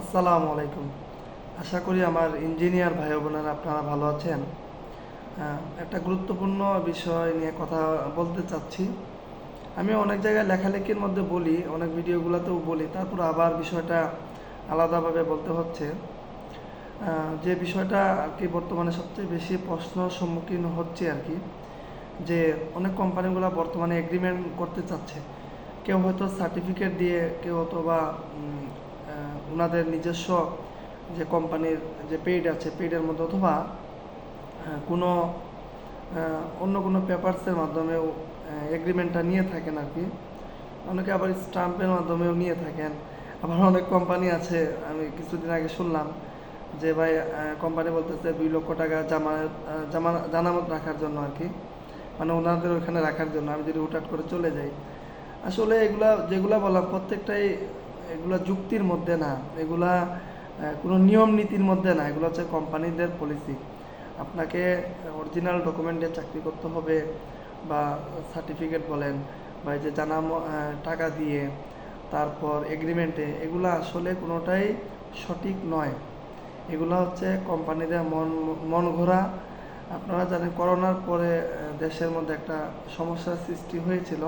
আসসালামু আলাইকুম। আশা করি আমার ইঞ্জিনিয়ার ভাই বোনেরা আপনারা ভালো আছেন। একটা গুরুত্বপূর্ণ বিষয় নিয়ে কথা বলতে চাচ্ছি। আমি অনেক জায়গায় লেখালেখির মধ্যে বলি, অনেক ভিডিওগুলোতেও বলি, তারপর আবার বিষয়টা আলাদাভাবে বলতে হচ্ছে। যে বিষয়টা আর কি বর্তমানে সবচেয়ে বেশি প্রশ্ন সম্মুখীন হচ্ছে আর কি, যে অনেক কোম্পানিগুলো বর্তমানে এগ্রিমেন্ট করতে চাচ্ছে। কেউ হয়তো সার্টিফিকেট দিয়ে, কেউ অথবা ওনাদের নিজস্ব যে কোম্পানির যে পেইড আছে পেইডের মধ্যে অথবা কোনো অন্য কোনো পেপারসের মাধ্যমেও এগ্রিমেন্টটা নিয়ে থাকেন আর কি অনেকে আবার স্টাম্পের মাধ্যমেও নিয়ে থাকেন। আবার অনেক কোম্পানি আছে আমি কিছুদিন আগে শুনলাম যে ভাই কোম্পানি বলতেছে দুই লক্ষ টাকা আহ, জামা জানামত রাখার জন্য আর কি মানে ওনাদের ওখানে রাখার জন্য। আমি যদি হুটহাট করে চলে যাই। আসলে এগুলা যেগুলা বললাম প্রত্যেকটাই এগুলা যুক্তির মধ্যে না, এগুলা কোনো নিয়ম নীতির মধ্যে না, এগুলো হচ্ছে কোম্পানিদের পলিসি আপনাকে অরিজিনাল ডকুমেন্টে চাকরি করতে হবে বা সার্টিফিকেট বলেন বা যে জানা টাকা দিয়ে, তারপর এগ্রিমেন্টে এগুলো আসলে কোনোটাই সঠিক নয়। এগুলো হচ্ছে কোম্পানিদের মন মন ঘোরা। আপনারা জানেন, করোনার পরে দেশের মধ্যে একটা সমস্যার সৃষ্টি হয়েছিল।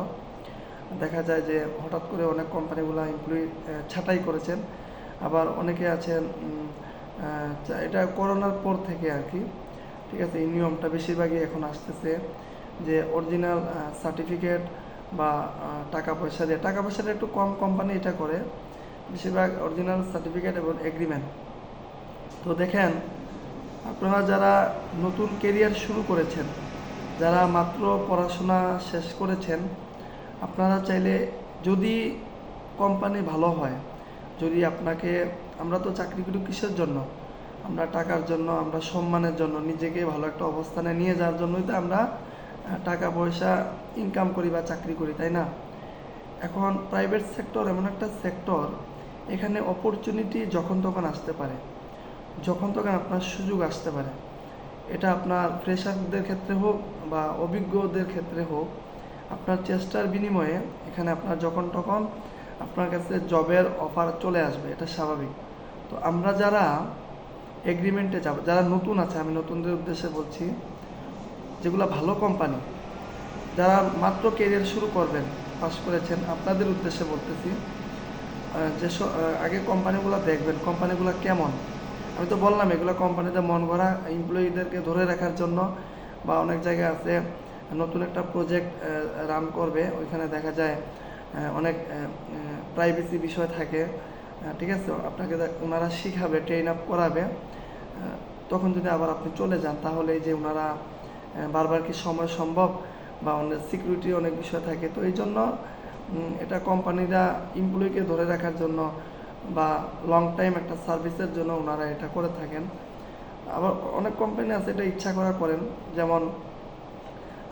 দেখা যায় যে হঠাৎ করে অনেক কোম্পানিগুলো এমপ্লয়ি ছাঁটাই করেছেন। আবার অনেকে আছেন যা- এটা করোনার পর থেকে আর কি ঠিক আছে, এই নিয়মটা বেশিরভাগই এখন আসতেছে যে অরিজিনাল সার্টিফিকেট বা টাকা পয়সা দিয়ে। টাকা পয়সাটা একটু কম কোম্পানি এটা করে, বেশিরভাগ অরিজিনাল সার্টিফিকেট এবং এগ্রিমেন্ট তো দেখেন, আপনারা যারা নতুন কেরিয়ার শুরু করেছেন, যারা মাত্র পড়াশোনা শেষ করেছেন আপনারা চাইলে যদি কোম্পানি ভালো হয়, যদি আপনাকে, আমরা তো চাকরি করি কিসের জন্য? আমরা টাকার জন্য, আমরা সম্মানের জন্য, নিজেকে ভালো একটা অবস্থানে নিয়ে যাওয়ার জন্যই তো আমরা টাকা পয়সা ইনকাম করি বা চাকরি করি, তাই না? এখন প্রাইভেট সেক্টর এমন একটা সেক্টর এখানে অপরচুনিটি যখন তখন আসতে পারে, যখন তখন আপনার সুযোগ আসতে পারে। এটা আপনার ফ্রেশারদের ক্ষেত্রে হোক বা অভিজ্ঞদের ক্ষেত্রে হোক আপনার চেষ্টার বিনিময়ে এখানে আপনার যখন তখন আপনার কাছে জবের অফার চলে আসবে এটা স্বাভাবিক। তো আমরা যারা এগ্রিমেন্টে যাব যারা নতুন আছে আমি নতুনদের উদ্দেশ্যে বলছি যেগুলো ভালো কোম্পানি যারা মাত্র কেরিয়ার শুরু করবেন পাস করেছেন আপনাদের উদ্দেশ্যে বলতেছি আহ, যে আগে কোম্পানিগুলো দেখবেন কোম্পানিগুলো কেমন? আমি তো বললাম এগুলো কোম্পানিতে মন ভরা এমপ্লয়ীদেরকে ধরে রাখার জন্য বা অনেক জায়গায় আছে নতুন একটা প্রজেক্ট রান করবে। ওইখানে দেখা যায় অনেক প্রাইভেসি বিষয় থাকে। ঠিক আছে? আপনাকে ওনারা শিখাবে ট্রেন আপ করাবে। তখন যদি আবার আপনি চলে যান, তাহলে যে ওনারা বারবার কি সময় সম্ভব? বা অনেক সিকিউরিটি অনেক বিষয় থাকে। তো এই জন্য এটা কোম্পানিরা এমপ্লয়িকে ধরে রাখার জন্য বা লং টাইম একটা সার্ভিসের জন্য ওনারা এটা করে থাকেন। আবার অনেক কোম্পানি আছে, এটা ইচ্ছা করা করেন। যেমন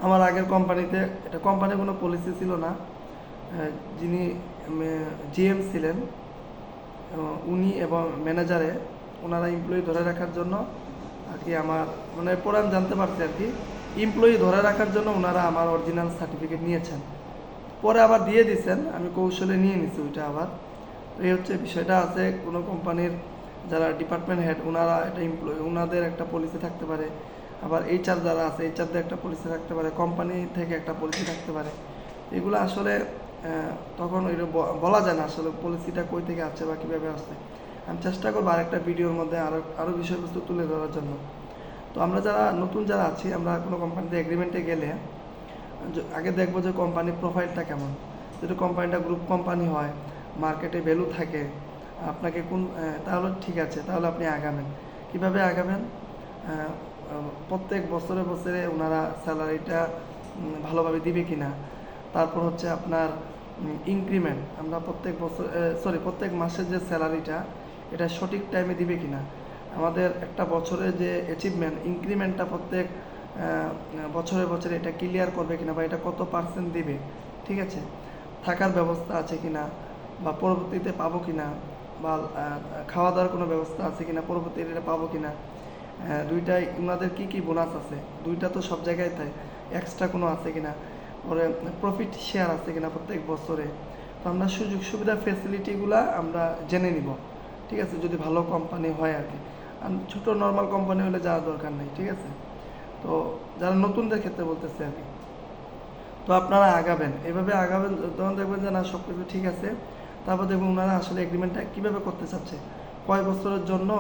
আমার আগের কোম্পানিতে এটা কোম্পানির কোনো পলিসি ছিল না। যিনি জিএম ছিলেন উনি এবং ম্যানেজারে ওনারা এমপ্লয়ি ধরে রাখার জন্য আর কি আমার মানে পরে আমি জানতে পারছি আর কি এমপ্লয়ি ধরে রাখার জন্য ওনারা আমার অরিজিনাল সার্টিফিকেট নিয়েছেন। পরে আবার দিয়ে দিয়েছেন আমি কৌশলে নিয়ে নিছি ওইটা আবার। এই হচ্ছে বিষয়টা আছে, কোনো কোম্পানির যারা ডিপার্টমেন্ট হেড ওনারা একটা এমপ্লয়ি ওনাদের একটা পলিসি থাকতে পারে। আবার এইচআর যারা আছে এইচআরদের একটা পলিসি থাকতে পারে কোম্পানি থেকে একটা পলিসি থাকতে পারে। এগুলো আসলে তখন ওই বলা যায় না আসলে পলিসিটা কই থেকে আছে বা কীভাবে আসছে। আমি চেষ্টা করব আরেকটা ভিডিওর মধ্যে আরও আরও বিষয়বস্তু তুলে ধরার জন্য। তো আমরা যারা, নতুন যারা আছি, আমরা কোনো কোম্পানিতে এগ্রিমেন্টে গেলে আগে দেখব যে কোম্পানির প্রোফাইলটা কেমন। যদি কোম্পানিটা গ্রুপ কোম্পানি হয় মার্কেটে ভ্যালু থাকে, আপনাকে কোন তাহলে ঠিক আছে, তাহলে আপনি আগাবেন। কীভাবে আগাবেন? প্রত্যেক বছরে বছরে ওনারা স্যালারিটা ভালোভাবে দিবে কি না তারপর হচ্ছে আপনার ইনক্রিমেন্ট আমরা প্রত্যেক বছর সরি প্রত্যেক মাসের যে স্যালারিটা এটা সঠিক টাইমে দিবে কি না আমাদের একটা বছরে যে অ্যাচিভমেন্ট ইনক্রিমেন্টটা প্রত্যেক বছরে বছরে এটা ক্লিয়ার করবে কিনা বা এটা কত পার্সেন্ট দিবে ঠিক আছে? থাকার ব্যবস্থা আছে কিনা বা পরবর্তীতে পাবো কিনা বা খাওয়া দাওয়ার কোনো ব্যবস্থা আছে কিনা পরবর্তীতে এটা পাবো কিনা আহ, দুইটাই ওনাদের কি কি বোনাস আছে? দুইটা তো সব জায়গায় তাই। এক্সট্রা কোনো আছে কিনা? পরে প্রফিট শেয়ার আছে কিনা প্রত্যেক বছরে? তো আমরা সুযোগ সুবিধা ফেসিলিটিগুলা আমরা জেনে নিব। ঠিক আছে? যদি ভালো কোম্পানি হয় আর কি। আর ছোটো নর্মাল কোম্পানি হলে যাওয়ার দরকার নেই, ঠিক আছে? তো যারা নতুনদের ক্ষেত্রে বলতেছে আর কি। তো আপনারা আগাবেন। এভাবে আগাবেন, তখন দেখবেন যে না সব কিছু ঠিক আছে। তারপর দেখবেন ওনারা আসলে এগ্রিমেন্টটা কীভাবে করতে চাচ্ছে? কয় বছরের জন্য?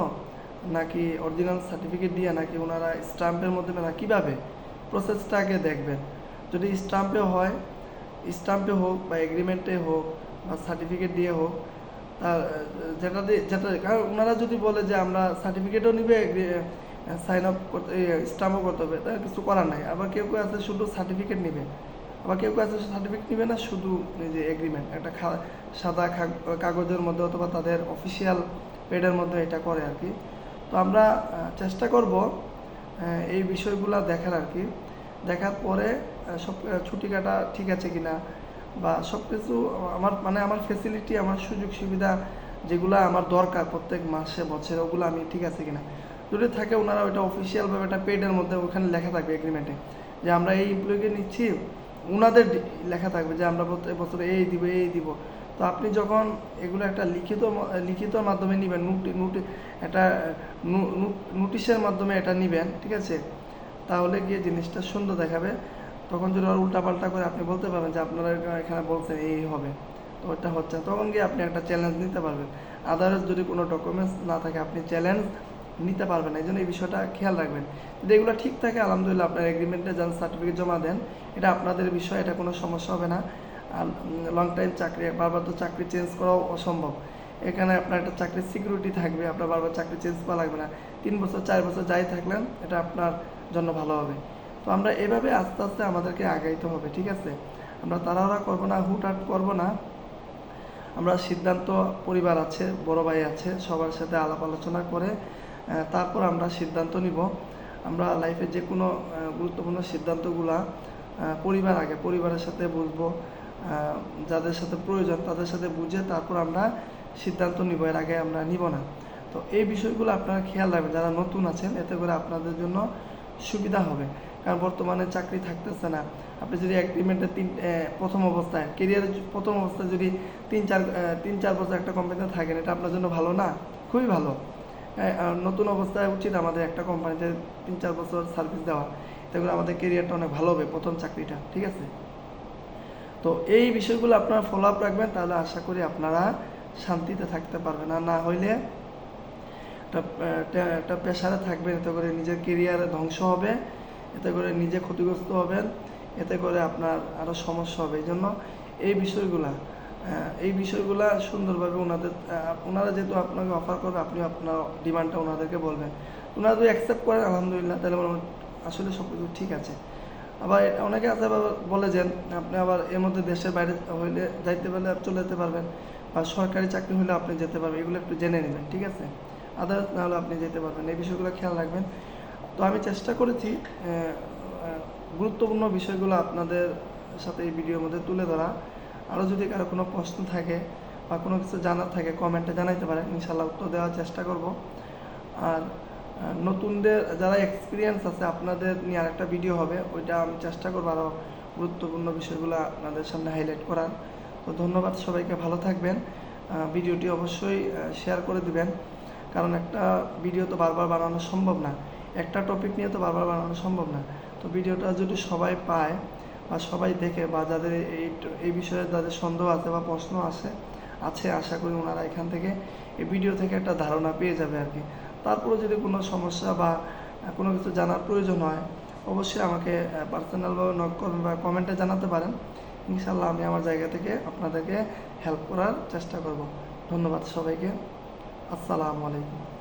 নাকি অরিজিনাল সার্টিফিকেট দিয়ে, নাকি ওনারা স্টাম্পের মাধ্যমে না, কীভাবে? প্রসেসটা আগে দেখবেন। যদি স্টাম্পে হয়, স্টাম্পে হোক বা এগ্রিমেন্টে হোক বা সার্টিফিকেট দিয়ে হোক যেটা দিয়ে, যেটা, কারণ ওনারা যদি বলে যে আমরা সার্টিফিকেটও নিবে সাইন আপ করতে স্টাম্পও করতে হবে তার কিছু করার নাই। আবার কেউ কেউ আছে শুধু সার্টিফিকেট নিবে। আবার কেউ কেউ আছে সার্টিফিকেট নেবে না, শুধু যে এগ্রিমেন্ট একটা সাদা কাগজের মধ্যে অথবা তাদের অফিসিয়াল পেডের মধ্যে এটা করে আর কি। তো আমরা চেষ্টা করব এই বিষয়গুলো দেখার আর কি। দেখার পরে সব ছুটি কাটা ঠিক আছে কিনা বা সব কিছু আমার মানে আমার ফেসিলিটি আমার সুযোগ সুবিধা যেগুলো আমার দরকার প্রত্যেক মাসে, বছরে, ওগুলো আমি ঠিক আছে কিনা। যদি থাকে ওনারা ওইটা অফিসিয়ালভাবে একটা পেডের মধ্যে ওখানে লেখা থাকবে এগ্রিমেন্টে যে আমরা এই এমপ্লয়িকে নিচ্ছি ওনাদের লেখা থাকবে যে আমরা বছরে এই দিব এই দিব। তো আপনি যখন এগুলো একটা লিখিত লিখিত মাধ্যমে নেবেন, নোটি নোটি, একটা নোটিশের মাধ্যমে এটা নেবেন, ঠিক আছে? তাহলে গিয়ে জিনিসটা সুন্দর দেখাবে। তখন যদি আর উল্টাপাল্টা করে আপনি বলতে পারবেন যে আপনারা এখানে বলছেন এই হবে, তো ওটা হচ্ছে। তখন গিয়ে আপনি একটা চ্যালেঞ্জ নিতে পারবেন। আদারস যদি কোনো ডকুমেন্টস না থাকে, আপনি চ্যালেঞ্জ নিতে পারবেন এই জন্য এই বিষয়টা খেয়াল রাখবেন। যদি এগুলো ঠিক থাকে, আলহামদুলিল্লাহ আপনার এগ্রিমেন্টে যান সার্টিফিকেট জমা দেন, এটা আপনাদের বিষয়, এটা কোনো সমস্যা হবে না। লং টাইম চাকরি, বারবার তো চাকরি চেঞ্জ করাও অসম্ভব। এখানে আপনার একটা চাকরির সিকিউরিটি থাকবে, আপনার বারবার চাকরি চেঞ্জ করা লাগবে না। তিন বছর, চার বছর যাই থাকলেন এটা আপনার জন্য ভালো হবে। তো আমরা এভাবে আস্তে আস্তে আমাদেরকে আগাইতে হবে, ঠিক আছে? আমরা তাড়াহুড়া করব না, হুটহাট করব না। আমরা সিদ্ধান্ত পরিবার আছে, বড় ভাই আছে, সবার সাথে আলাপ আলোচনা করে তারপর আমরা সিদ্ধান্ত নিব। আমরা লাইফে যে কোনো গুরুত্বপূর্ণ সিদ্ধান্তগুলা পরিবার আগে, পরিবারের সাথে বুঝব যাদের সাথে প্রয়োজন, তাদের সাথে বুঝে তারপর আমরা সিদ্ধান্ত নিব, এর আগে আমরা নিব না। তো এই বিষয়গুলো আপনারা খেয়াল রাখবেন, যারা নতুন আছেন, এতে করে আপনাদের জন্য সুবিধা হবে। কারণ বর্তমানে চাকরি থাকতেছে না। আপনি যদি এগ্রিমেন্টের তিন প্রথম অবস্থায় কেরিয়ারের প্রথম অবস্থায় যদি তিন, চার তিন, চার বছর একটা কোম্পানিতে থাকেন, এটা আপনার জন্য ভালো না? খুবই ভালো। নতুন অবস্থায় উচিত আমাদের একটা কোম্পানিতে তিন, চার বছর সার্ভিস দেওয়া। এতে করে আমাদের কেরিয়ারটা অনেক ভালো হবে, প্রথম চাকরিটা, ঠিক আছে? তো এই বিষয়গুলো আপনারা ফলো আপ রাখবেন, তাহলে আশা করি আপনারা শান্তিতে থাকতে পারবেন। আর না হইলে একটা পেশারে থাকবেন, এতে করে নিজের কেরিয়ার ধ্বংস হবে, এতে করে নিজে ক্ষতিগ্রস্ত হবেন, এতে করে আপনার আরও সমস্যা হবে। এই জন্য এই বিষয়গুলা এই বিষয়গুলা সুন্দরভাবে ওনাদের ওনারা যেহেতু আপনাকে অফার করবে আপনি আপনার ডিমান্ডটা ওনাদেরকে বলবেন। ওনারা যদি অ্যাকসেপ্ট করেন, আলহামদুলিল্লাহ, তাহলে আসলে সব কিছু ঠিক আছে। আবার অনেকে আছে বলে যে, আপনি আবার এর মধ্যে দেশের বাইরে হইলে যাইতে পারলে চলে যেতে পারবেন বা সরকারি চাকরি হলে আপনি যেতে পারবেন। এগুলো একটু জেনে নেবেন, ঠিক আছে? আদার্স না হলে আপনি যেতে পারবেন। এই বিষয়গুলো খেয়াল রাখবেন। তো আমি চেষ্টা করেছি গুরুত্বপূর্ণ বিষয়গুলো আপনাদের সাথে এই ভিডিওর মধ্যে তুলে ধরা। আরও যদি কারও কোনো প্রশ্ন থাকে বা কোনো কিছু জানার থাকে, কমেন্টে জানাইতে পারেন। ইনশাল্লাহ উত্তর দেওয়ার চেষ্টা করব। আর নতুনদের যারা এক্সপিরিয়েন্স আছে, আপনাদের নিয়ে আরেকটা ভিডিও হবে। ওইটা আমি চেষ্টা করব আরও গুরুত্বপূর্ণ বিষয়গুলো আপনাদের সামনে হাইলাইট করার। তো ধন্যবাদ সবাইকে, ভালো থাকবেন। ভিডিওটি অবশ্যই শেয়ার করে দিবেন। কারণ একটা ভিডিও তো বারবার বানানো সম্ভব না। একটা টপিক নিয়ে তো বারবার বানানো সম্ভব না। তো ভিডিওটা যদি সবাই পায় বা সবাই দেখে বা যাদের এই এই বিষয়ে যাদের সন্দেহ আছে বা প্রশ্ন আছে আছে, আশা করি ওনারা এখান থেকে এই ভিডিও থেকে একটা ধারণা পেয়ে যাবে আর কি। তারপরে যদি কোনো সমস্যা বা কোনো কিছু জানার প্রয়োজন হয়, অবশ্যই আমাকে পার্সোনালভাবে নক করবেন বা কমেন্টে জানাতে পারেন। ইনশাল্লাহ আমি আমার জায়গা থেকে আপনাদেরকে হেল্প করার চেষ্টা করব। ধন্যবাদ সবাইকে। আসসালামু আলাইকুম।